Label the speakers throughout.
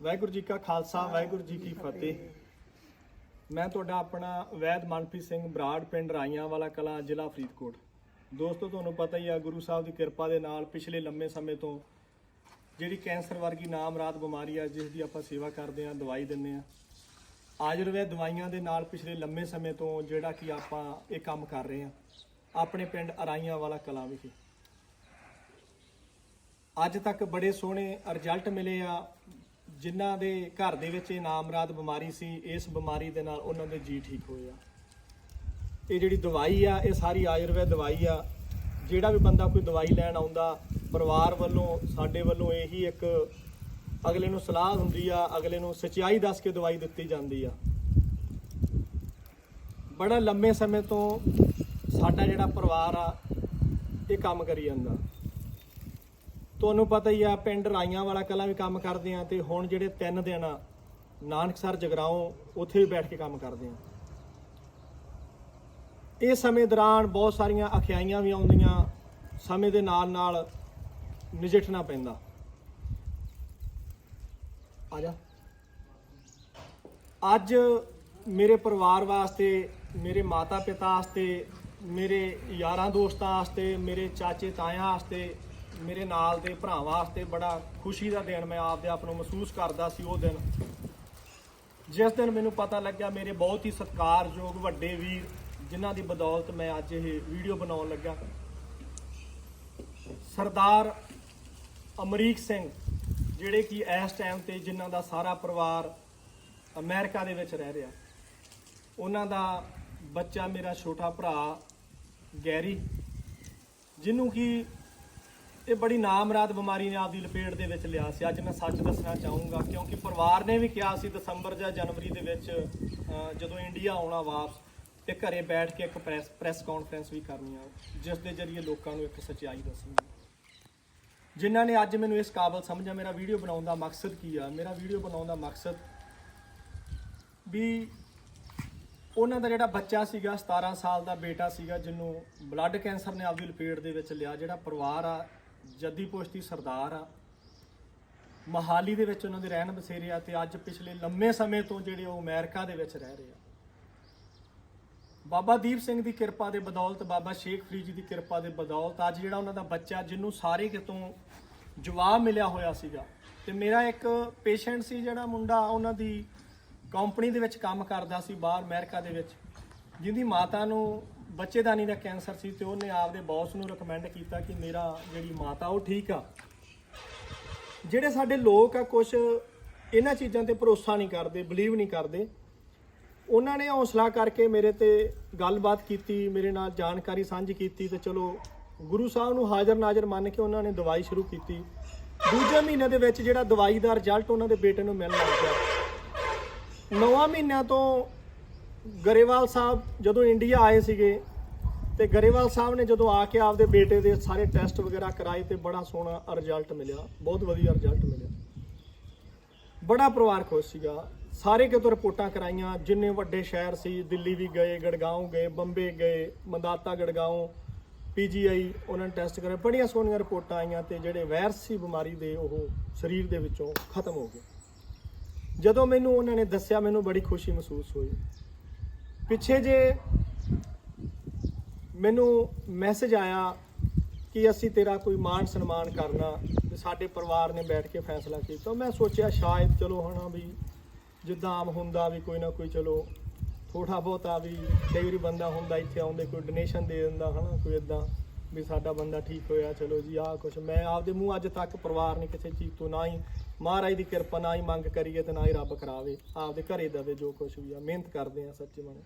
Speaker 1: ਵਾਹਿਗੁਰੂ ਜੀ ਕਾ ਖਾਲਸਾ, ਵਾਹਿਗੁਰੂ ਜੀ ਕੀ ਫਤਿਹ। ਮੈਂ ਤੁਹਾਡਾ ਆਪਣਾ ਵੈਦ ਮਨਪ੍ਰੀਤ ਸਿੰਘ ਬਰਾੜ ਪਿੰਡ ਰਾਈਆਂ ਵਾਲਾ ਕਲਾ, ਜ਼ਿਲ੍ਹਾ ਫਰੀਦਕੋਟ। ਦੋਸਤੋ, ਤੁਹਾਨੂੰ ਪਤਾ ਹੀ ਆ, ਗੁਰੂ ਸਾਹਿਬ ਦੀ ਕਿਰਪਾ ਦੇ ਨਾਲ ਪਿਛਲੇ ਲੰਮੇ ਸਮੇਂ ਤੋਂ ਜਿਹੜੀ ਕੈਂਸਰ ਵਰਗੀ ਨਾਮਰਾਦ ਬਿਮਾਰੀ ਆ, ਜਿਸ ਦੀ ਆਪਾਂ ਸੇਵਾ ਕਰਦੇ ਆ, ਦਵਾਈ ਦਿੰਦੇ ਆ, ਆਯੁਰਵੇਦ ਦਵਾਈਆਂ ਦੇ ਨਾਲ ਪਿਛਲੇ ਲੰਮੇ ਸਮੇਂ ਤੋਂ ਜਿਹੜਾ ਕਿ ਆਪਾਂ ਇਹ ਕੰਮ ਕਰ ਰਹੇ ਆ, ਆਪਣੇ ਪਿੰਡ ਅਰਾਈਆਂ ਵਾਲਾ ਕਲਾ ਵਿਖੇ। ਅੱਜ ਤੱਕ ਬੜੇ ਸੋਹਣੇ ਰਿਜ਼ਲਟ ਮਿਲੇ ਆ ਜਿਨ੍ਹਾਂ ਦੇ ਘਰ ਦੇ ਵਿੱਚ ਇਹ ਨਾਮਰਾਦ ਬਿਮਾਰੀ ਸੀ, ਇਸ ਬਿਮਾਰੀ ਦੇ ਨਾਲ ਉਹਨਾਂ ਦੇ ਜੀ ਠੀਕ ਹੋਏ ਆ। ਇਹ ਜਿਹੜੀ ਦਵਾਈ ਆ, ਇਹ ਸਾਰੀ ਆਯੁਰਵੈਦ ਦਵਾਈ ਆ। ਜਿਹੜਾ ਵੀ ਬੰਦਾ ਕੋਈ ਦਵਾਈ ਲੈਣ ਆਉਂਦਾ, ਪਰਿਵਾਰ ਵੱਲੋਂ, ਸਾਡੇ ਵੱਲੋਂ ਇਹੀ ਇੱਕ ਅਗਲੇ ਨੂੰ ਸਲਾਹ ਹੁੰਦੀ ਆ, ਅਗਲੇ ਨੂੰ ਸਚਾਈ ਦੱਸ ਕੇ ਦਵਾਈ ਦਿੱਤੀ ਜਾਂਦੀ ਆ। ਬੜਾ ਲੰਮੇ ਸਮੇਂ ਤੋਂ ਸਾਡਾ ਜਿਹੜਾ ਪਰਿਵਾਰ ਆ, ਇਹ ਕੰਮ ਕਰੀ ਜਾਂਦਾ। ਤੁਹਾਨੂੰ ਪਤਾ ਹੀ ਆ, ਪਿੰਡ ਰਾਈਆਂ ਵਾਲਾ ਕਲਾ ਵੀ ਕੰਮ ਕਰਦੇ ਆ ਤੇ ਹੁਣ ਜਿਹੜੇ ਤਿੰਨ ਦਿਨ ਆ, ਨਾਨਕਸਰ, ਜਗਰਾਉਂ, ਉੱਥੇ ਵੀ ਬੈਠ ਕੇ ਕੰਮ ਕਰਦੇ ਆ। ਇਹ ਸਮੇਂ ਦੌਰਾਨ ਬਹੁਤ ਸਾਰੀਆਂ ਅਖਿਆਈਆਂ ਵੀ ਆਉਂਦੀਆਂ, ਸਮੇਂ ਦੇ ਨਾਲ ਨਾਲ ਨਜਿੱਠਣਾ ਪੈਂਦਾ। ਆ ਜਾ। ਅੱਜ ਮੇਰੇ ਪਰਿਵਾਰ ਵਾਸਤੇ, ਮੇਰੇ ਮਾਤਾ ਪਿਤਾ ਵਾਸਤੇ, ਮੇਰੇ ਯਾਰਾਂ ਦੋਸਤਾਂ ਵਾਸਤੇ, ਮੇਰੇ ਚਾਚੇ ਤਾਇਆਂ ਵਾਸਤੇ ਮੇਰੇ ਨਾਲ ਦੇ ਭਰਾਵਾਂ ਵਾਸਤੇ ਬੜਾ ਖੁਸ਼ੀ ਦਾ ਦਿਨ ਮੈਂ ਆਪਦੇ ਆਪ ਨੂੰ ਮਹਿਸੂਸ ਕਰਦਾ ਸੀ ਉਹ ਦਿਨ। ਜਿਸ ਦਿਨ ਮੈਨੂੰ ਪਤਾ ਲੱਗਿਆ ਮੇਰੇ ਬਹੁਤ ਹੀ ਸਤਿਕਾਰਯੋਗ ਵੱਡੇ ਵੀਰ, ਜਿਨ੍ਹਾਂ ਦੀ ਬਦੌਲਤ ਮੈਂ ਅੱਜ ਇਹ ਵੀਡੀਓ ਬਣਾਉਣ ਲੱਗਾ ਸਰਦਾਰ ਅਮਰੀਕ ਸਿੰਘ, ਜਿਹੜੇ ਕਿ ਇਸ ਟਾਈਮ ਤੇ ਜਿਨ੍ਹਾਂ ਦਾ ਸਾਰਾ ਪਰਿਵਾਰ ਅਮਰੀਕਾ ਦੇ ਵਿੱਚ ਰਹਿ ਰਿਹਾ। ਉਹਨਾਂ ਦਾ ਬੱਚਾ ਮੇਰਾ ਛੋਟਾ ਭਰਾ ਗੈਰੀ, ਜਿਹਨੂੰ ਕਿ ਇਹ ਬੜੀ ਨਾਮਰਾਦ ਬਿਮਾਰੀ ਨੇ ਆਪਦੀ ਲਪੇਟ ਦੇ ਵਿੱਚ ਲਿਆ ਸੀ। ਅੱਜ ਮੈਂ ਸੱਚ ਦੱਸਣਾ ਚਾਹੂੰਗਾ, ਕਿਉਂਕਿ ਪਰਿਵਾਰ ਨੇ ਵੀ ਕਿਹਾ ਸੀ ਦਸੰਬਰ ਜਾਂ ਜਨਵਰੀ ਦੇ ਵਿੱਚ ਜਦੋਂ ਇੰਡੀਆ ਆਉਣਾ ਵਾਪਸ ਤੇ ਘਰੇ ਬੈਠ ਕੇ ਇੱਕ ਪ੍ਰੈਸ ਪ੍ਰੈਸ ਕਾਨਫਰੰਸ ਵੀ ਕਰਨੀ ਆ, ਜਿਸ ਦੇ ਜ਼ਰੀਏ ਲੋਕਾਂ ਨੂੰ ਇੱਕ ਸੱਚਾਈ ਦੱਸਣੀ ਜਿਨ੍ਹਾਂ ਨੇ ਅੱਜ ਮੈਨੂੰ ਇਸ ਕਾਬਲ ਸਮਝਿਆ, ਮੇਰਾ ਵੀਡੀਓ ਬਣਾਉਣ ਦਾ ਮਕਸਦ ਕੀ ਆ? ਮੇਰਾ ਵੀਡੀਓ ਬਣਾਉਣ ਦਾ ਮਕਸਦ ਵੀ ਉਹਨਾਂ ਦਾ ਜਿਹੜਾ ਬੱਚਾ ਸੀਗਾ 17 ਸਾਲ ਦਾ ਬੇਟਾ ਸੀਗਾ, ਜਿਹਨੂੰ ਬਲੱਡ ਕੈਂਸਰ ਨੇ ਆਪਦੀ ਲਪੇਟ ਦੇ ਵਿੱਚ ਲਿਆ, ਜਿਹੜਾ ਪਰਿਵਾਰ ਆ ਜੱਦੀ ਪੁਸ਼ਤੀ ਸਰਦਾਰ ਆ। ਮਹਾਲੀ ਦੇ ਵਿੱਚ ਉਹਨਾਂ ਦੇ ਰਹਿਣ ਬਸੇਰੇ ਆ ਤੇ ਅੱਜ ਪਿਛਲੇ ਲੰਮੇ ਸਮੇਂ ਤੋਂ ਜਿਹੜੇ ਉਹ ਅਮਰੀਕਾ ਦੇ ਵਿੱਚ ਰਹਿ ਰਹੇ ਆ। ਬਾਬਾ ਦੀਪ ਸਿੰਘ ਦੀ ਕਿਰਪਾ ਦੇ ਬਦੌਲਤ, ਬਾਬਾ ਸ਼ੇਖ ਫਰੀਦ ਜੀ ਦੀ ਕਿਰਪਾ ਦੇ ਬਦੌਲਤ ਅੱਜ ਜਿਹੜਾ ਉਹਨਾਂ ਦਾ ਬੱਚਾ ਜਿਹਨੂੰ ਸਾਰੇ ਕਿਤੋਂ ਜਵਾਬ ਮਿਲਿਆ ਹੋਇਆ ਸੀਗਾ ਤੇ ਮੇਰਾ ਇੱਕ ਪੇਸ਼ੈਂਟ ਸੀ ਜਿਹੜਾ ਮੁੰਡਾ, ਉਹਨਾਂ ਦੀ ਕੰਪਨੀ ਦੇ ਵਿੱਚ ਕੰਮ ਕਰਦਾ ਸੀ ਬਾਹਰ ਅਮਰੀਕਾ ਦੇ ਵਿੱਚ, ਜਿਹਦੀ ਮਾਤਾ ਨੂੰ ਬੱਚੇਦਾਨੀ ਦਾ ਕੈਂਸਰ ਸੀ ਤੇ ਉਹਨੇ ਆਪਦੇ ਬੌਸ ਨੂੰ ਰეკਮੈਂਡ ਕੀਤਾ ਕਿ ਮੇਰਾ ਜਿਹੜੀ ਮਾਤਾ, ਉਹ ਠੀਕ ਆ। ਜਿਹੜੇ ਸਾਡੇ ਲੋਕ ਆ ਕੁਝ ਇਹਨਾਂ ਚੀਜ਼ਾਂ ਤੇ ਭਰੋਸਾ ਨਹੀਂ ਕਰਦੇ ਬਲੀਵ ਨਹੀਂ ਕਰਦੇ। ਉਹਨਾਂ ਨੇ ਹੌਸਲਾ ਕਰਕੇ ਮੇਰੇ ਤੇ ਗੱਲਬਾਤ ਕੀਤੀ, ਮੇਰੇ ਨਾਲ ਜਾਣਕਾਰੀ ਸਾਂਝੀ ਕੀਤੀ ਤੇ ਚਲੋ ਗੁਰੂ ਸਾਹਿਬ ਨੂੰ ਹਾਜ਼ਰ ਨਾਜ਼ਰ ਮੰਨ ਕੇ ਉਹਨਾਂ ਨੇ ਦਵਾਈ ਸ਼ੁਰੂ ਕੀਤੀ। ਦੂਜੇ ਮਹੀਨੇ ਦੇ ਵਿੱਚ ਜਿਹੜਾ ਦਵਾਈ ਦਾ ਰਿਜ਼ਲਟ ਉਹਨਾਂ ਦੇ ਬੇਟੇ ਨੂੰ ਮਿਲਣ ਲੱਗ ਗਿਆ। ਨੌਵਾਂ ਮਹੀਨਿਆਂ ਤੋਂ ਗਰੇਵਾਲ ਸਾਹਿਬ ਜਦੋਂ ਇੰਡੀਆ ਆਏ ਸੀਗੇ ਤੇ ਗਰੇਵਾਲ ਸਾਹਿਬ ਨੇ ਜਦੋਂ ਆ ਕੇ ਆਪਦੇ ਬੇਟੇ ਦੇ ਸਾਰੇ ਟੈਸਟ ਵਗੈਰਾ ਕਰਾਏ ਤੇ ਬੜਾ ਸੋਹਣਾ ਰਿਜ਼ਲਟ ਮਿਲਿਆ, ਬਹੁਤ ਵਧੀਆ ਰਿਜ਼ਲਟ ਮਿਲਿਆ। ਬੜਾ ਪਰਿਵਾਰ ਖੁਸ਼ ਸੀਗਾ। ਸਾਰੇ ਕਿਤੋਂ ਰਿਪੋਰਟਾਂ ਕਰਾਈਆਂ, ਜਿੰਨੇ ਵੱਡੇ ਸ਼ਹਿਰ ਸੀ, ਦਿੱਲੀ ਵੀ ਗਏ ਗੜਗਾਉਂ ਗਏ, ਬੰਬੇ ਗਏ, ਮੰਦਾਤਾ ਗੜਗਾਉਂ ਪੀਜੀਆਈ, ਉਹਨਾਂ ਨੇ ਟੈਸਟ ਕਰੇ ਬੜੀਆਂ ਸੋਹਣੀਆਂ ਰਿਪੋਰਟਾਂ ਆਈਆਂ ਤੇ ਜਿਹੜੇ ਵਾਇਰਸ ਸੀ ਬਿਮਾਰੀ ਦੇ, ਉਹ ਸਰੀਰ ਦੇ ਵਿੱਚੋਂ ਖਤਮ ਹੋ ਗਏ। ਜਦੋਂ ਮੈਨੂੰ ਉਹਨਾਂ ਨੇ ਦੱਸਿਆ, ਮੈਨੂੰ ਬੜੀ ਖੁਸ਼ੀ ਮਹਿਸੂਸ ਹੋਈ। ਪਿੱਛੇ ਜੇ ਮੈਨੂੰ ਮੈਸੇਜ ਆਇਆ ਕਿ ਅਸੀਂ ਤੇਰਾ ਕੋਈ ਮਾਣ ਸਨਮਾਨ ਕਰਨਾ ਤੇ ਸਾਡੇ ਪਰਿਵਾਰ ਨੇ ਬੈਠ ਕੇ ਫੈਸਲਾ ਕੀਤਾ ਮੈਂ ਸੋਚਿਆ ਸ਼ਾਇਦ ਚਲੋ ਹਨਾ ਵੀ ਜਿੱਦਾਂ ਆਮ ਹੁੰਦਾ ਵੀ ਕੋਈ ਨਾ ਕੋਈ ਚਲੋ ਥੋੜਾ ਬਹੁਤਾ ਵੀ ਕਈ ਵਾਰੀ ਬੰਦਾ ਹੁੰਦਾ ਇੱਥੇ ਆਉਂਦੇ ਕੋਈ ਡੋਨੇਸ਼ਨ ਦੇ ਦਿੰਦਾ ਹਨਾ, ਕੋਈ ਇਦਾਂ ਵੀ ਸਾਡਾ ਬੰਦਾ ਠੀਕ ਹੋਇਆ, ਚਲੋ ਜੀ ਆਹ ਕੁਛ, ਮੈਂ ਆਪਦੇ ਮੂੰਹ ਅੱਜ ਤੱਕ ਪਰਿਵਾਰ ਨੇ ਕਿਸੇ ਚੀਜ਼ ਤੋਂ ਨਾ ਹੀ ਮਹਾਰਾਜ ਦੀ ਕਿਰਪਾ ਨਾ ਹੀ ਮੰਗ ਕਰੀਏ ਤੇ ਨਾ ਹੀ ਰੱਬ ਕਰਾਵੇ। ਆਪਦੇ ਘਰੇ ਦਵੇ ਜੋ ਕੁਛ ਵੀ ਆ, ਮਿਹਨਤ ਕਰਦੇ ਆ ਸੱਚੇ ਮਨ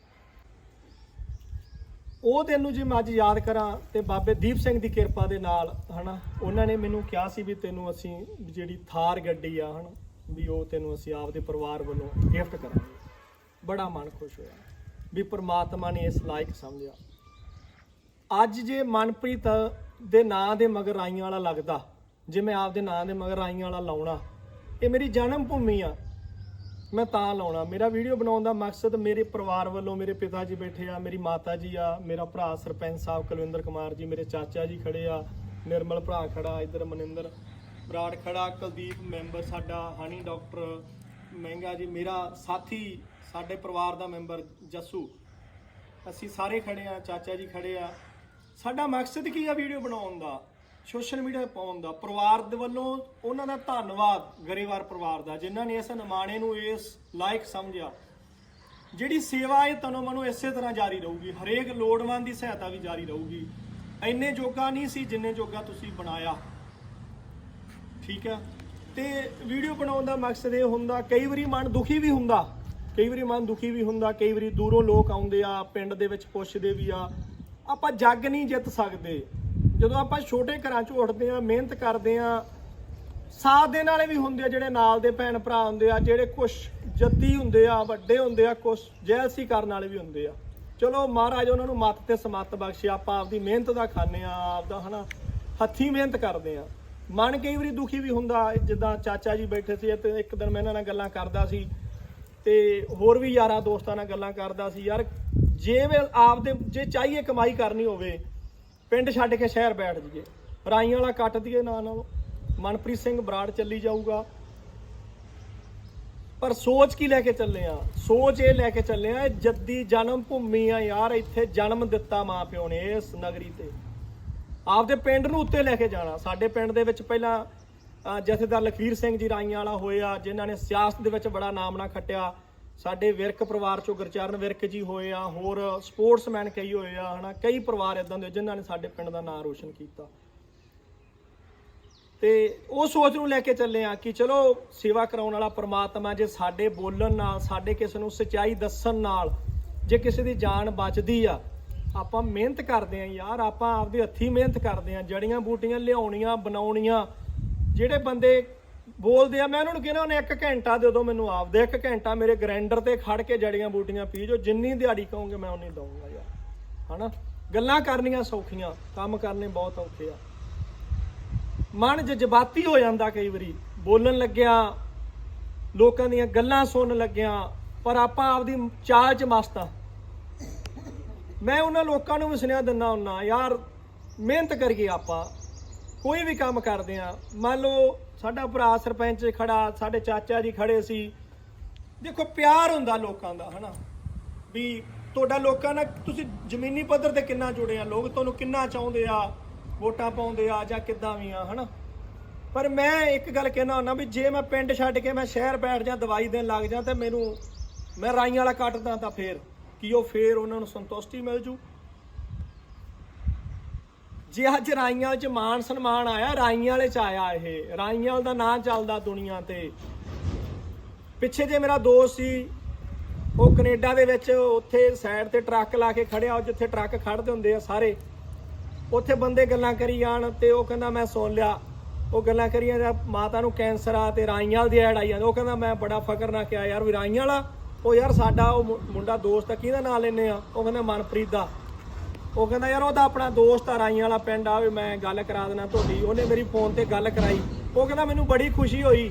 Speaker 1: ਉਹ ਦਿਨ ਨੂੰ ਜੇ ਮੈਂ ਅੱਜ ਯਾਦ ਕਰਾਂ ਤੇ ਬਾਬੇ ਦੀਪ ਸਿੰਘ ਦੀ ਕਿਰਪਾ ਦੇ ਨਾਲ, ਹਨਾ, ਉਹਨਾਂ ਨੇ ਮੈਨੂੰ ਕਿਹਾ ਸੀ ਵੀ ਤੈਨੂੰ ਅਸੀਂ ਜਿਹੜੀ ਥਾਰ ਗੱਡੀ ਆ, ਹਨਾ, ਵੀ ਉਹ ਤੈਨੂੰ ਅਸੀਂ ਆਪਦੇ ਪਰਿਵਾਰ ਵੱਲੋਂ ਗਿਫਟ ਕਰਾਂਗੇ। ਬੜਾ ਮਨ ਖੁਸ਼ ਹੋਇਆ ਵੀ ਪ੍ਰਮਾਤਮਾ ਨੇ ਇਸ ਲਾਇਕ ਸਮਝਿਆ। ਅੱਜ ਜੇ ਮਨਪ੍ਰੀਤ ਦੇ ਨਾਂ ਦੇ ਮਗਰ ਰਾਈਆਂ ਵਾਲਾ ਲੱਗਦਾ, ਜੇ ਮੈਂ ਆਪਦੇ ਨਾਂ ਦੇ ਮਗਰ ਰਾਈਆਂ ਵਾਲਾ ਲਾਉਣਾ ਇਹ ਮੇਰੀ ਜਨਮ ਭੂਮੀ ਆ। ਮੈਂ ਤਾਂ ਲਾਉਣਾ। ਮੇਰਾ ਵੀਡੀਓ ਬਣਾਉਣ ਦਾ ਮਕਸਦ ਮੇਰੇ ਪਰਿਵਾਰ ਵੱਲੋਂ ਮੇਰੇ ਪਿਤਾ ਜੀ ਬੈਠੇ ਆ, ਮੇਰੀ ਮਾਤਾ ਜੀ ਆ, ਮੇਰਾ ਭਰਾ ਸਰਪੰਚ ਸਾਹਿਬ ਕੁਲਵਿੰਦਰ ਕੁਮਾਰ ਜੀ, ਮੇਰੇ ਚਾਚਾ ਜੀ ਖੜੇ ਆ, ਨਿਰਮਲ ਭਰਾ ਖੜਾ, ਇੱਧਰ ਮਨਿੰਦਰ ਬਰਾੜ ਖੜਾ, ਕੁਲਦੀਪ ਮੈਂਬਰ ਸਾਡਾ, ਹਨੀ ਡਾਕਟਰ ਮਹਿੰਗਾ ਜੀ, ਮੇਰਾ ਸਾਥੀ, ਸਾਡੇ ਪਰਿਵਾਰ ਦਾ ਮੈਂਬਰ ਜੱਸੂ। ਅਸੀਂ ਸਾਰੇ ਖੜੇ ਆ, ਚਾਚਾ ਜੀ ਖੜੇ ਆ। ਸਾਡਾ ਮਕਸਦ ਕੀ ਆ ਵੀਡੀਓ ਬਣਾਉਣ ਦਾ? ਸੋਸ਼ਲ ਮੀਡੀਆ ਪਾਉਣ ਦਾ, ਪਰਿਵਾਰ ਦੇ ਵੱਲੋਂ ਉਹਨਾਂ ਦਾ ਧੰਨਵਾਦ ਗਰੇਵਾਰ ਪਰਿਵਾਰ ਦਾ, ਜਿਨ੍ਹਾਂ ਨੇ ਇਸ ਨਿਮਾਣੇ ਨੂੰ ਇਸ ਲਾਇਕ ਸਮਝਿਆ। ਜਿਹੜੀ ਸੇਵਾ ਇਹ ਤਨੋ ਮਨੋ ਇਸੇ ਤਰ੍ਹਾਂ ਜਾਰੀ ਰਹੂਗੀ, ਹਰੇਕ ਲੋੜਵੰਦ ਦੀ ਸਹਾਇਤਾ ਵੀ ਜਾਰੀ ਰਹੂਗੀ। ਇੰਨੇ ਜੋਗਾ ਨਹੀਂ ਸੀ ਜਿੰਨੇ ਜੋਗਾ ਤੁਸੀਂ ਬਣਾਇਆ। ਠੀਕ ਹੈ? ਤੇ ਵੀਡੀਓ ਬਣਾਉਣ ਦਾ ਮਕਸਦ ਇਹ ਹੁੰਦਾ, ਕਈ ਵਾਰੀ ਮਨ ਦੁਖੀ ਵੀ ਹੁੰਦਾ। ਕਈ ਵਾਰੀ ਮਨ ਦੁਖੀ ਵੀ ਹੁੰਦਾ, ਕਈ ਵਾਰੀ ਦੂਰੋਂ ਲੋਕ ਆਉਂਦੇ ਆ, ਪਿੰਡ ਦੇ ਵਿੱਚ ਪੁੱਛਦੇ ਵੀ ਆ। ਆਪਾਂ ਜੱਗ ਨਹੀਂ ਜਿੱਤ ਸਕਦੇ। ਜਦੋਂ ਆਪਾਂ ਛੋਟੇ ਘਰਾਂ 'ਚ ਉੱਠਦੇ ਆ ਮਿਹਨਤ ਕਰਦੇ ਆ ਸਾਥ ਦੇਣ ਵਾਲੇ ਵੀ ਹੁੰਦੇ ਆ, ਜਿਹੜੇ ਨਾਲ ਦੇ ਭੈਣ ਭਰਾ ਹੁੰਦੇ ਆ, ਜਿਹੜੇ ਕੁਛ ਜੱਦੀ ਹੁੰਦੇ ਆ, ਵੱਡੇ ਹੁੰਦੇ ਆ ਕੁਝ ਜੈਲਸੀ ਕਰਨ ਵਾਲੇ ਵੀ ਹੁੰਦੇ ਆ। ਚਲੋ ਮਹਾਰਾਜ ਉਹਨਾਂ ਨੂੰ ਮੱਤ ਤੇ ਸਮੱਤ ਬਖਸ਼ੇ, ਆਪਾਂ ਆਪਦੀ ਮਿਹਨਤ ਦਾ ਖਾਂਦੇ ਆ ਆਪਦਾ ਹਨਾ, ਹੱਥੀਂ ਮਿਹਨਤ ਕਰਦੇ ਆ ਮਨ ਕਈ ਵਾਰੀ ਦੁਖੀ ਵੀ ਹੁੰਦਾ, ਜਿੱਦਾਂ ਚਾਚਾ ਜੀ ਬੈਠੇ ਸੀ, ਤੇ ਇੱਕ ਦਿਨ ਮੈਂ ਇਹਨਾਂ ਨਾਲ ਗੱਲਾਂ ਕਰਦਾ ਸੀ, ਤੇ ਹੋਰ ਵੀ ਯਾਰਾਂ ਦੋਸਤਾਂ ਨਾਲ ਗੱਲਾਂ ਕਰਦਾ ਸੀ, ਯਾਰ, ਜੇ ਵੇ ਆਪਦੇ, ਜੇ ਚਾਹੀਏ ਕਮਾਈ ਕਰਨੀ ਹੋਵੇ ਪਿੰਡ ਛੱਡ ਕੇ ਸ਼ਹਿਰ ਬੈਠ ਜਾਈਏ। ਰਾਈਆਂ ਵਾਲਾ ਕੱਟ ਦਈਏ ਨਾਂ ਨਾਲ। ਮਨਪ੍ਰੀਤ ਸਿੰਘ ਬਰਾੜ ਚੱਲੀ ਜਾਊਗਾ। ਪਰ ਸੋਚ ਕੀ ਲੈ ਕੇ ਚੱਲੇ ਆ? ਸੋਚ ਇਹ ਲੈ ਕੇ ਚੱਲੇ ਆ, ਜੱਦੀ ਜਨਮ ਭੂਮੀ ਆ ਯਾਰ, ਇੱਥੇ ਜਨਮ ਦਿੱਤਾ ਮਾਂ ਪਿਓ ਨੇ ਇਸ ਨਗਰੀ ਤੇ। ਆਪਦੇ ਪਿੰਡ ਨੂੰ ਉੱਤੇ ਲੈ ਕੇ ਜਾਣਾ। ਸਾਡੇ ਪਿੰਡ ਦੇ ਵਿੱਚ ਪਹਿਲਾਂ ਜਥੇਦਾਰ ਲਖਵੀਰ ਸਿੰਘ ਜੀ ਰਾਈਆਂ ਵਾਲਾ ਹੋਇਆ, ਜਿਨ੍ਹਾਂ ਨੇ ਸਿਆਸਤ ਦੇ ਵਿੱਚ ਬੜਾ ਨਾਮਣਾ ਖੱਟਿਆ। ਸਾਡੇ ਵਿਰਕ ਪਰਿਵਾਰ ਚੋਂ ਗੁਰਚਰਨ ਵਿਰਕ ਜੀ ਹੋਏ ਆ, ਹੋਰ ਸਪੋਰਟਸਮੈਨ ਕਈ ਹੋਏ ਆ, ਹਨਾ, ਕਈ ਪਰਿਵਾਰ ਇਦਾਂ ਦੇ ਜਿਨ੍ਹਾਂ ਨੇ ਸਾਡੇ ਪਿੰਡ ਦਾ ਨਾਮ ਰੋਸ਼ਨ ਕੀਤਾ। ਤੇ ਉਹ ਸੋਚ ਨੂੰ ਲੈ ਕੇ ਚੱਲੇ ਆ ਕਿ ਚਲੋ ਸੇਵਾ ਕਰਾਉਣ ਵਾਲਾ ਪ੍ਰਮਾਤਮਾ ਜੇ ਸਾਡੇ ਬੋਲਣ ਨਾਲ, ਸਾਡੇ ਕਿਸੇ ਨੂੰ ਸਚਾਈ ਦੱਸਣ ਨਾਲ ਜੇ ਕਿਸੇ ਦੀ ਜਾਨ ਬਚਦੀ ਆ, ਆਪਾਂ ਮਿਹਨਤ ਕਰਦੇ ਆ ਯਾਰ, ਆਪਾਂ ਆਪਦੇ ਹੱਥੀਂ ਮਿਹਨਤ ਕਰਦੇ ਆ, ਜੜੀਆਂ ਬੂਟੀਆਂ ਲਿਆਉਣੀਆਂ, ਬਣਾਉਣੀਆਂ, ਜਿਹੜੇ ਬੰਦੇ ਬੋਲਦੇ ਆ, ਮੈਂ ਉਹਨਾਂ ਨੂੰ ਕਹਿੰਦਾ ਉਹਨੇ 1 ਘੰਟਾ ਦੇ ਦਿਓ ਮੈਨੂੰ ਆਪਦੇ 1 ਘੰਟਾ ਮੇਰੇ ਗ੍ਰਾਈਂਡਰ ਤੇ ਖੜ ਕੇ ਜੜੀਆਂ ਬੂਟੀਆਂ ਪੀ ਜੋ ਜਿੰਨੀ ਦਿਹਾੜੀ ਕਹੋਗੇ ਮੈਂ ਉਨੀ ਦਊਂਗਾ ਯਾਰ, ਹਨਾ? ਗੱਲਾਂ ਕਰਨੀਆਂ ਸੌਖੀਆਂ, ਕੰਮ ਕਰਨੇ ਬਹੁਤ ਔਖੇ ਆ। ਮਨ ਜਜ਼ਬਾਤੀ ਹੋ ਜਾਂਦਾ ਕਈ ਵਾਰੀ, ਬੋਲਣ ਲੱਗਿਆ, ਲੋਕਾਂ ਦੀਆਂ ਗੱਲਾਂ ਸੁਣਨ ਲੱਗਿਆ, ਪਰ ਆਪਾਂ ਆਪਦੀ ਚਾਲ 'ਚ ਮਸਤ ਆ। ਮੈਂ ਉਹਨਾਂ ਲੋਕਾਂ ਨੂੰ ਵੀ ਸੁਨੇਹਾ ਦਿੰਦਾ ਹੁੰਨਾ, ਯਾਰ, ਮਿਹਨਤ ਕਰੀਏ ਆਪਾਂ ਕੋਈ ਵੀ ਕੰਮ ਕਰਦੇ ਆ, ਮੰਨ ਲਓ ਸਾਡਾ ਭਰਾ ਸਰਪੰਚ ਖੜਾ, ਸਾਡੇ ਚਾਚਾ ਜੀ ਖੜੇ ਸੀ। ਦੇਖੋ, ਪਿਆਰ ਹੁੰਦਾ ਲੋਕਾਂ ਦਾ, ਹਨਾ? ਵੀ ਤੁਹਾਡਾ ਲੋਕਾਂ ਨਾਲ, ਤੁਸੀਂ ਜ਼ਮੀਨੀ ਪੱਧਰ ਤੇ ਕਿੰਨਾ ਜੁੜੇ ਆ? ਲੋਕ ਤੁਹਾਨੂੰ ਕਿੰਨਾ ਚਾਹੁੰਦੇ ਆ? ਵੋਟਾਂ ਪਾਉਂਦੇ ਆ ਜਾਂ ਕਿੱਦਾਂ ਵੀ ਆ, ਹਨਾ? ਪਰ ਮੈਂ ਇੱਕ ਗੱਲ ਕਹਿਣਾ ਹੁੰਦਾ ਵੀ ਜੇ ਮੈਂ ਪਿੰਡ ਛੱਡ ਕੇ ਮੈਂ ਸ਼ਹਿਰ ਬੈਠ ਜਾ ਦਵਾਈ ਦੇਣ ਲੱਗ ਜਾ ਤੇ ਮੈਨੂੰ ਮੈਂ ਰਾਈਆਂ ਵਾਲਾ ਕੱਟਦਾ ਤਾਂ ਫੇਰ। ਕਿ ਉਹ ਫੇਰ ਉਹਨਾਂ ਨੂੰ ਸੰਤੁਸ਼ਟੀ ਮਿਲ ਜੂ? ਜੇ ਅੱਜ ਰਾਈਆਂ 'ਚ ਮਾਨ ਸਨਮਾਨ ਆਇਆ, ਰਾਈਆਂ ਵਾਲੇ 'ਚ ਆਇਆ ਇਹ। ਰਾਈਆਂ ਦਾ ਨਾਂ ਚੱਲਦਾ ਦੁਨੀਆ ਤੇ। ਪਿੱਛੇ ਜੇ ਮੇਰਾ ਦੋਸਤ ਸੀ, ਉਹ ਕੈਨੇਡਾ ਦੇ ਵਿੱਚ ਉੱਥੇ ਸਾਈਡ ਤੇ ਟਰੱਕ ਲਾ ਕੇ ਖੜਿਆ, ਉਹ ਜਿੱਥੇ ਟਰੱਕ ਖੜਦੇ ਹੁੰਦੇ ਆ ਸਾਰੇ, ਉੱਥੇ ਬੰਦੇ ਗੱਲਾਂ ਕਰੀ ਜਾਣ ਤੇ ਉਹ ਕਹਿੰਦਾ, ਮੈਂ ਸੁਣ ਲਿਆ। ਉਹ ਗੱਲਾਂ ਕਰੀਆਂ ਜਾਂ ਮਾਤਾ ਨੂੰ ਕੈਂਸਰ ਆ ਤੇ ਰਾਈਆਂ ਵਾਲ ਦੀ ਐਡ ਆਈ ਜਾਂਦੀ। ਉਹ ਕਹਿੰਦਾ, ਮੈਂ ਬੜਾ ਫਕਰ ਨਾ ਕਿਹਾ, ਯਾਰ ਵੀ ਰਾਈਆਂ ਵਾਲਾ, ਉਹ ਯਾਰ ਸਾਡਾ ਉਹ ਮੁੰਡਾ ਦੋਸਤ ਆ, ਕਿਹਦਾ ਨਾਂ ਲੈਨੇ ਆ? ਉਹ ਕਹਿੰਦਾ, ਮਨਪ੍ਰੀਤ ਦਾ। ਉਹ ਕਹਿੰਦਾ, ਯਾਰ ਉਹਦਾ ਆਪਣਾ ਦੋਸਤ ਆ, ਰਾਈਆਂ ਵਾਲਾ ਪਿੰਡ ਆ, ਵੀ ਮੈਂ ਗੱਲ ਕਰਾ ਦੇਣਾ ਤੁਹਾਡੀ। ਉਹਨੇ ਮੇਰੀ ਫੋਨ ਤੇ ਗੱਲ ਕਰਾਈ। ਉਹ ਕਹਿੰਦਾ, ਮੈਨੂੰ ਬੜੀ ਖੁਸ਼ੀ ਹੋਈ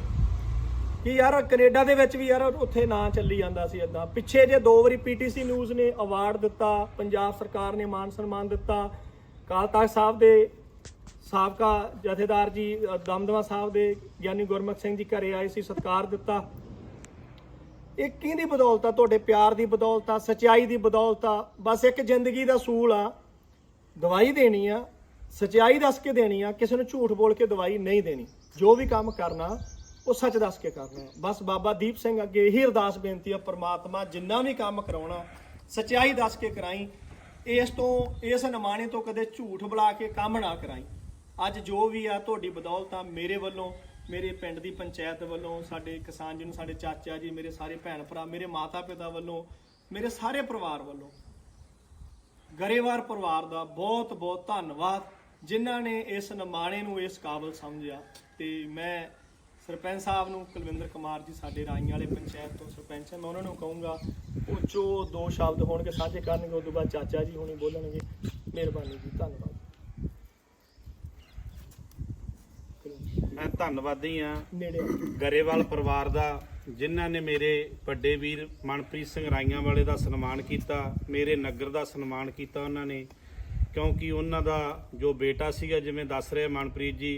Speaker 1: ਕਿ ਯਾਰ ਕੈਨੇਡਾ ਦੇ ਵਿੱਚ ਵੀ ਯਾਰ ਉੱਥੇ ਨਾਂ ਚੱਲੀ ਜਾਂਦਾ ਸੀ ਇਦਾਂ ਪਿੱਛੇ ਜੇ ਦੋ ਵਾਰੀ ਪੀਟੀਸੀ ਨਿਊਜ਼ ਨੇ ਅਵਾਰਡ ਦਿੱਤਾ, ਪੰਜਾਬ ਸਰਕਾਰ ਨੇ ਮਾਨ ਸਨਮਾਨ ਦਿੱਤਾ। ਕਾਲ ਤਖਤ ਸਾਹਿਬ ਦੇ ਸਾਬਕਾ ਜਥੇਦਾਰ ਜੀ ਦਮਦਮਾ ਸਾਹਿਬ ਦੇ ਗਿਆਨੀ ਗੁਰਮੁਖ ਸਿੰਘ ਜੀ ਘਰੇ ਆਏ ਸੀ, ਸਤਿਕਾਰ ਦਿੱਤਾ। ਇਹ ਕਿਹਦੀ ਬਦੌਲਤ ਆ? ਤੁਹਾਡੇ ਪਿਆਰ ਦੀ ਬਦੌਲਤ ਆ, ਸਚਾਈ ਦੀ ਬਦੌਲਤ ਆ? ਬਸ ਇੱਕ ਜ਼ਿੰਦਗੀ ਦਾ ਸੂਲ ਆ। ਦਵਾਈ ਦੇਣੀ ਆ, ਸਚਾਈ ਦੱਸ ਕੇ ਦੇਣੀ ਆ, ਕਿਸੇ ਨੂੰ ਝੂਠ ਬੋਲ ਕੇ ਦਵਾਈ ਨਹੀਂ ਦੇਣੀ। ਜੋ ਵੀ ਕੰਮ ਕਰਨਾ, ਉਹ ਸੱਚ ਦੱਸ ਕੇ ਕਰਨਾ ਬਸ ਬਾਬਾ ਦੀਪ ਸਿੰਘ ਅੱਗੇ ਇਹੀ ਅਰਦਾਸ ਬੇਨਤੀ ਆ, ਪ੍ਰਮਾਤਮਾ ਜਿੰਨਾ ਵੀ ਕੰਮ ਕਰਾਉਣਾ, ਸਚਾਈ ਦੱਸ ਕੇ ਕਰਾਈ। ਇਸ ਤੋਂ, ਇਸ ਨਿਮਾਣੇ ਤੋਂ ਕਦੇ ਝੂਠ ਬੁਲਾ ਕੇ ਕੰਮ ਨਾ ਕਰਾਈ। ਅੱਜ ਜੋ ਵੀ ਆ, ਤੁਹਾਡੀ ਬਦੌਲਤ ਆ ਮੇਰੇ ਵੱਲੋਂ। ਮੇਰੇ ਪਿੰਡ ਦੀ ਪੰਚਾਇਤ ਵੱਲੋਂ, ਸਾਡੇ ਕਿਸਾਨ ਜੀ ਨੂੰ, ਸਾਡੇ ਚਾਚਾ ਜੀ, ਮੇਰੇ ਸਾਰੇ ਭੈਣ ਭਰਾ, ਮੇਰੇ ਮਾਤਾ ਪਿਤਾ ਵੱਲੋਂ, ਮੇਰੇ ਸਾਰੇ ਪਰਿਵਾਰ ਵੱਲੋਂ, ਗਰੇਵਾਰ ਪਰਿਵਾਰ ਦਾ ਬਹੁਤ ਬਹੁਤ ਧੰਨਵਾਦ, ਜਿਨ੍ਹਾਂ ਨੇ ਇਸ ਨਿਮਾਣੇ ਨੂੰ ਇਸ ਕਾਬਲ ਸਮਝਿਆ। ਤੇ ਮੈਂ ਸਰਪੰਚ ਸਾਹਿਬ ਨੂੰ, ਕੁਲਵਿੰਦਰ ਕੁਮਾਰ ਜੀ, ਸਾਡੇ ਰਾਈਆਂ ਵਾਲੇ ਪੰਚਾਇਤ ਤੋਂ ਸਰਪੰਚ ਹੈ, ਮੈਂ ਉਹਨਾਂ ਨੂੰ ਕਹੂੰਗਾ ਉਹ ਜੋ ਦੋ ਸ਼ਬਦ ਹੋਣਗੇ, ਸਾਂਝੇ ਕਰਨਗੇ, ਉਸ ਤੋਂ ਬਾਅਦ ਚਾਚਾ ਜੀ ਹੁਣੀ ਬੋਲਣਗੇ। ਮਿਹਰਬਾਨੀ ਜੀ, ਧੰਨਵਾਦ।
Speaker 2: ਮੈਂ ਧੰਨਵਾਦੀ ਆ। ਗਰੇਵਾਲ ਪਰਿਵਾਰ ਦਾ ਜਿਨ੍ਹਾਂ ਨੇ ਮੇਰੇ ਵੱਡੇ ਵੀਰ ਮਨਪ੍ਰੀਤ ਸਿੰਘ ਰਾਈਆਂ ਵਾਲੇ ਦਾ ਸਨਮਾਨ ਕੀਤਾ ਮੇਰੇ ਨਗਰ ਦਾ ਸਨਮਾਨ ਕੀਤਾ ਉਹਨਾਂ ਨੇ ਕਿਉਂਕਿ ਉਹਨਾਂ ਦਾ ਜੋ ਬੇਟਾ ਸੀਗਾ ਜਿਵੇਂ ਦੱਸ ਰਿਹਾ ਮਨਪ੍ਰੀਤ ਜੀ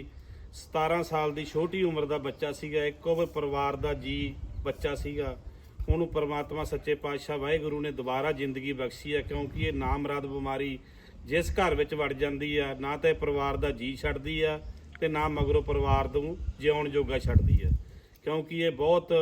Speaker 2: 17 ਸਾਲ ਦੀ ਛੋਟੀ ਉਮਰ ਦਾ ਬੱਚਾ ਸੀਗਾ ਇੱਕੋ ਵੀ ਪਰਿਵਾਰ ਦਾ ਜੀ ਬੱਚਾ ਸੀਗਾ ਉਹਨੂੰ ਪ੍ਰਮਾਤਮਾ ਸੱਚੇ ਪਾਤਸ਼ਾਹ ਵਾਹਿਗੁਰੂ ਨੇ ਦੁਬਾਰਾ ਜ਼ਿੰਦਗੀ ਬਖਸ਼ੀ ਹੈ ਕਿਉਂਕਿ ਇਹ ਨਾਮਰਾਦ ਬਿਮਾਰੀ ਜਿਸ ਘਰ ਵਿੱਚ ਵੜ ਜਾਂਦੀ ਆ ਨਾ ਤਾਂ ਇਹ ਪਰਿਵਾਰ ਦਾ ਜੀ ਛੱਡਦੀ ਆ ਤੇ ਨਾ ਮਗਰੋਂ ਪਰਿਵਾਰ ਨੂੰ ਜਿਉਣ ਜੋਗਾ ਛੱਡਦੀ ਹੈ ਕਿਉਂਕਿ ਇਹ ਬਹੁਤ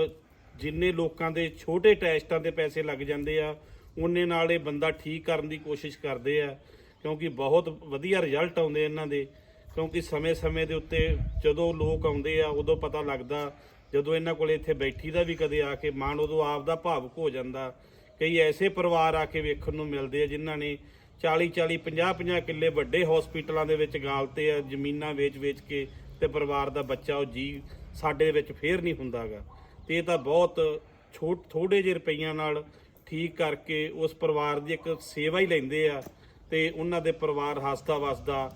Speaker 2: ਜਿੰਨੇ ਲੋਕਾਂ ਦੇ ਛੋਟੇ ਟੈਸਟਾਂ ਤੇ ਪੈਸੇ ਲੱਗ ਜਾਂਦੇ ਆ, ਉਹਨੇ ਨਾਲ ਇਹ ਬੰਦਾ ਠੀਕ ਕਰਨ ਦੀ ਕੋਸ਼ਿਸ਼ ਕਰਦੇ ਆ। ਕਿਉਂਕਿ ਬਹੁਤ ਵਧੀਆ ਰਿਜ਼ਲਟ ਆਉਂਦੇ ਇਹਨਾਂ ਦੇ। ਕਿਉਂਕਿ ਸਮੇਂ-ਸਮੇਂ ਦੇ ਉੱਤੇ ਜਦੋਂ ਲੋਕ ਆਉਂਦੇ ਆ, ਉਦੋਂ ਪਤਾ ਲੱਗਦਾ, ਜਦੋਂ ਇਹਨਾਂ ਕੋਲ ਇੱਥੇ ਬੈਠੀ ਦਾ ਵੀ ਕਦੇ ਆ ਕੇ ਮਨ ਉਦੋਂ ਆਪ ਦਾ ਭਾਵੁਕ ਹੋ ਜਾਂਦਾ। ਕਈ ਐਸੇ ਪਰਿਵਾਰ ਆ ਕੇ ਵੇਖਣ ਨੂੰ ਮਿਲਦੇ ਆ ਜਿਨ੍ਹਾਂ ਨੇ 40 40 50 50 ਕਿੱਲੇ ਵੱਡੇ ਹਸਪੀਟਲਾਂ ਦੇ ਵਿੱਚ ਗਾਲਤੇ ਆ, ਜ਼ਮੀਨਾਂ ਵੇਚ-ਵੇਚ ਕੇ ਤੇ ਪਰਿਵਾਰ ਦਾ ਬੱਚਾ ਉਹ ਜੀ ਸਾਡੇ ਵਿੱਚ ਫੇਰ ਨਹੀਂ ਹੁੰਦਾਗਾ। ਤੇ ਇਹ ਤਾਂ ਬਹੁਤ ਛੋਟ ਥੋੜੇ ਜਿਹੇ ਰੁਪਈਆਂ ਨਾਲ ਠੀਕ ਕਰਕੇ ਉਸ ਪਰਿਵਾਰ ਦੀ ਇੱਕ ਸੇਵਾ ਹੀ ਲੈਂਦੇ ਆ ਤੇ ਉਹਨਾਂ ਦੇ ਪਰਿਵਾਰ ਹੱਸਦਾ ਵਸਦਾ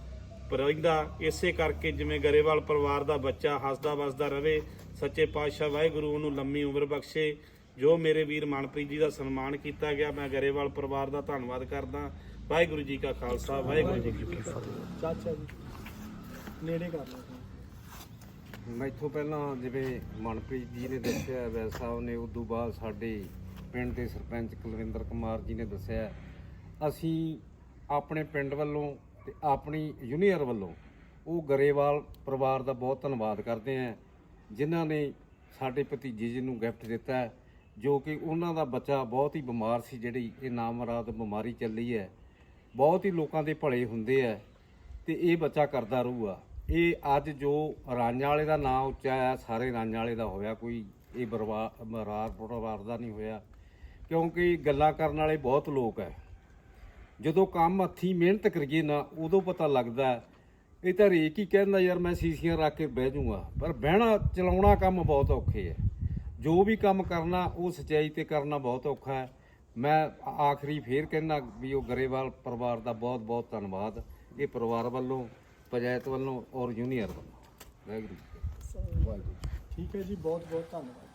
Speaker 2: ਰਹਿੰਦਾ। ਇਸੇ ਕਰਕੇ ਜਿਵੇਂ ਗਰੇਵਾਲ ਪਰਿਵਾਰ ਦਾ ਬੱਚਾ ਹੱਸਦਾ ਵਸਦਾ ਰਵੇ ਸੱਚੇ ਪਾਤਸ਼ਾਹ ਵਾਹਿਗੁਰੂ ਉਹਨੂੰ ਲੰਮੀ ਉਮਰ ਬਖਸ਼ੇ। ਜੋ ਮੇਰੇ ਵੀਰ ਮਨਪ੍ਰੀਤ ਜੀ ਦਾ ਸਨਮਾਨ ਕੀਤਾ ਗਿਆ, ਮੈਂ ਗਰੇਵਾਲ ਪਰਿਵਾਰ ਦਾ ਧੰਨਵਾਦ ਕਰਦਾ। ਵਾਹਿਗੁਰੂ ਜੀ ਕਾ ਖਾਲਸਾ ਵਾਹਿਗੁਰੂ ਜੀ ਕੀ ਫਤਿਹ।
Speaker 1: ਚਾਚਾ ਜੀ ਨੇੜੇ ਕਰ ਲਓ।
Speaker 3: ਮੈਥੋਂ ਪਹਿਲਾਂ ਜਿਵੇਂ ਮਨਪ੍ਰੀਤ ਜੀ ਨੇ ਦੱਸਿਆ ਵੈਸਾ ਉਹਨੇ ਉਦੋਂ ਬਾਅਦ ਸਾਡੇ ਪਿੰਡ ਦੇ ਸਰਪੰਚ ਕੁਲਵਿੰਦਰ ਕੁਮਾਰ ਜੀ ਨੇ ਦੱਸਿਆ ਅਸੀਂ ਆਪਣੇ ਪਿੰਡ ਵੱਲੋਂ ਤੇ ਆਪਣੀ ਯੂਨੀਅਰ ਵੱਲੋਂ ਉਹ ਗਰੇਵਾਲ ਪਰਿਵਾਰ ਦਾ ਬਹੁਤ ਧੰਨਵਾਦ ਕਰਦੇ ਹਾਂ ਜਿਨ੍ਹਾਂ ਨੇ ਸਾਡੇ ਭਤੀਜੇ ਜੀ ਨੂੰ ਗਿਫਟ ਦਿੱਤਾ ਜੋ ਕਿ ਉਹਨਾਂ ਦਾ ਬੱਚਾ ਬਹੁਤ ਹੀ ਬਿਮਾਰ ਸੀ ਜਿਹੜੀ ਇਹ ਨਾਮਰਾਦ ਬਿਮਾਰੀ ਚੱਲੀ ਹੈ। ਬਹੁਤ ਹੀ ਲੋਕਾਂ ਦੇ ਭਲੇ ਹੁੰਦੇ ਆ ਤੇ ਇਹ ਬੱਚਾ ਕਰਦਾ ਰਹੂਗਾ। ਇਹ ਅੱਜ ਜੋ ਰਾਂਝਾ ਵਾਲੇ ਦਾ ਨਾਂ ਉੱਚਾ ਆ, ਸਾਰੇ ਰਾਂਝਾ ਵਾਲੇ ਦਾ ਹੋਇਆ ਕੋਈ, ਇਹ ਬਰਬਾਦ ਮਰਾਰ ਪਰਿਵਾਰ ਦਾ ਨਹੀਂ ਹੋਇਆ। ਕਿਉਂਕਿ ਗੱਲਾਂ ਕਰਨ ਵਾਲੇ ਬਹੁਤ ਲੋਕ ਹੈ ਜਦੋਂ ਕੰਮ ਹੱਥੀਂ ਮਿਹਨਤ ਕਰੀਏ ਨਾ, ਉਦੋਂ ਪਤਾ ਲੱਗਦਾ ਇਹ ਤਾਂ ਰੇਕ ਹੀ ਕਹਿੰਦਾ, ਯਾਰ ਮੈਂ ਸੀਸੀਆਂ ਰੱਖ ਕੇ ਬਹਿ ਜਾਊਂਗਾ। ਪਰ ਬਹਿਣਾ, ਚਲਾਉਣਾ ਕੰਮ ਬਹੁਤ ਔਖੇ ਹੈ ਜੋ ਵੀ ਕੰਮ ਕਰਨਾ, ਉਹ ਸਚਾਈ ਤੇ ਕਰਨਾ ਬਹੁਤ ਔਖਾ ਹੈ। ਮੈਂ ਆਖਰੀ ਫੇਰ ਕਹਿੰਦਾ ਵੀ ਉਹ ਗਰੇਵਾਲ ਪਰਿਵਾਰ ਦਾ ਬਹੁਤ ਬਹੁਤ ਧੰਨਵਾਦ। ਇਹ ਪਰਿਵਾਰ ਵੱਲੋਂ ਪੰਚਾਇਤ ਵੱਲੋਂ ਔਰ ਯੂਨੀਅਰ ਵੱਲੋਂ। ਵਾਹਿਗੁਰੂ ਜੀ। ਕਾ ਖਾਲਸਾ। ਵਾਹਿਗੁਰੂ
Speaker 1: ਠੀਕ ਹੈ ਜੀ ਬਹੁਤ ਬਹੁਤ ਧੰਨਵਾਦ।